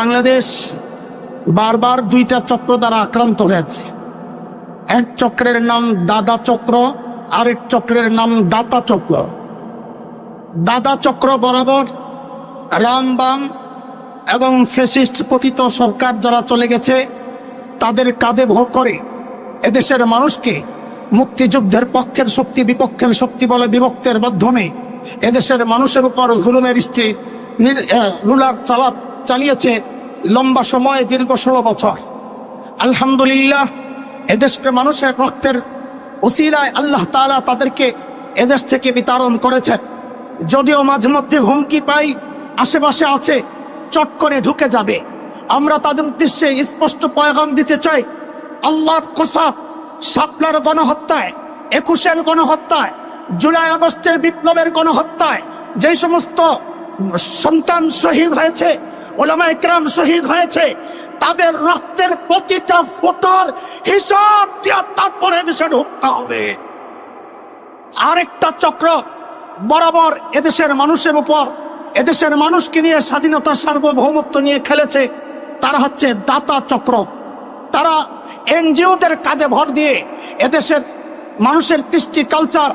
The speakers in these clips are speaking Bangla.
বাংলাদেশ বারবার দুইটা চক্র দ্বারা আক্রান্ত হয়েছে। এক চক্রের নাম দাদা চক্র, আরেক চক্রের নাম দাতা চক্র। দাদা চক্র বরাবর রামবাম এবং ফেসিস্ট পতিত সরকার যারা চলে গেছে, তাদের কাঁধে ভোগ করে এদেশের মানুষকে মুক্তিযুদ্ধের পক্ষের শক্তি, বিপক্ষের শক্তি বলে বিভক্তের মাধ্যমে এদেশের মানুষের উপর হুলুমের স্ত্রী রুলার চালা চালিয়েছে লম্বা সময়, দীর্ঘ ষোলো বছর। আলহামদুলিল্লাহ, এদেশকে মানুষের রক্তের ওসিলায় আল্লাহ তাআলা তাদেরকে এদেশ থেকে বিতাড়ন করেছেন। যদিও মাঝে মধ্যে হুমকি পাই, আশেপাশে আছে, চট করে ঢুকে যাবে। আমরা তাদের উদ্দেশ্যে স্পষ্ট পয়গাম দিতে চাই, আল্লাহর কোসাব, শাপলার গণহত্যায়, একুশের গণহত্যায়, জুলাই আগস্টের বিপ্লবের গণহত্যায় যে সমস্ত সন্তান শহীদ হয়েছে ওলামা ইকরাম শহীদ হয়েছে, তাদের রক্তের প্রতিটা ফোটার হিসাব দিয়ে তারপরে দেশে ঢুকতে হবে। আরেকটা চক্র বরাবর এদেশের মানুষের উপর, এদেশের মানুষকে নিয়ে স্বাধীনতা সার্বভৌমত্ব নিয়ে খেলেছে, তারা হচ্ছে দাতা চক্র। তারা এনজিওদের কাজে ভর দিয়ে এদেশের মানুষের কৃষ্টি কালচার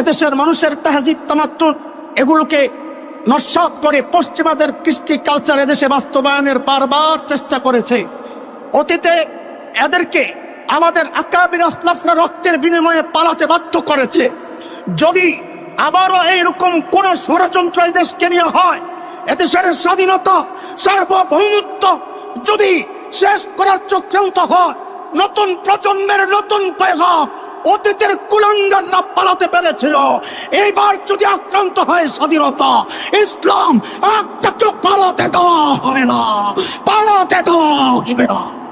এদেশের মানুষের তাহজিব তামাত্তুর এগুলোকে নস্বাত করে পশ্চিমাদের কৃষ্টি কালচার এদেশে বাস্তবায়নের বারবার চেষ্টা করেছে। অতীতে এদেরকে আমাদের আকাবির আসলাফরা রক্তের বিনিময়ে পালাতে বাধ্য করেছে। যদি আবারও এইরকম কোন ষড়যন্ত্র এই দেশকে নিয়ে হয়, এদেশের স্বাধীনতা, সার্বভৌমত্ব যদি শেষ করার চক্রান্ত হয়, নতুন প্রজন্মের নতুন পেগাম অতীতের কুলাঙ্গাররা পালাতে পেরেছিল। এইবার যদি আক্রান্ত হয় স্বাধীনতা, ইসলাম একটাকে পালাতে দেওয়া হবে না। পালাতে দেওয়া হবে না।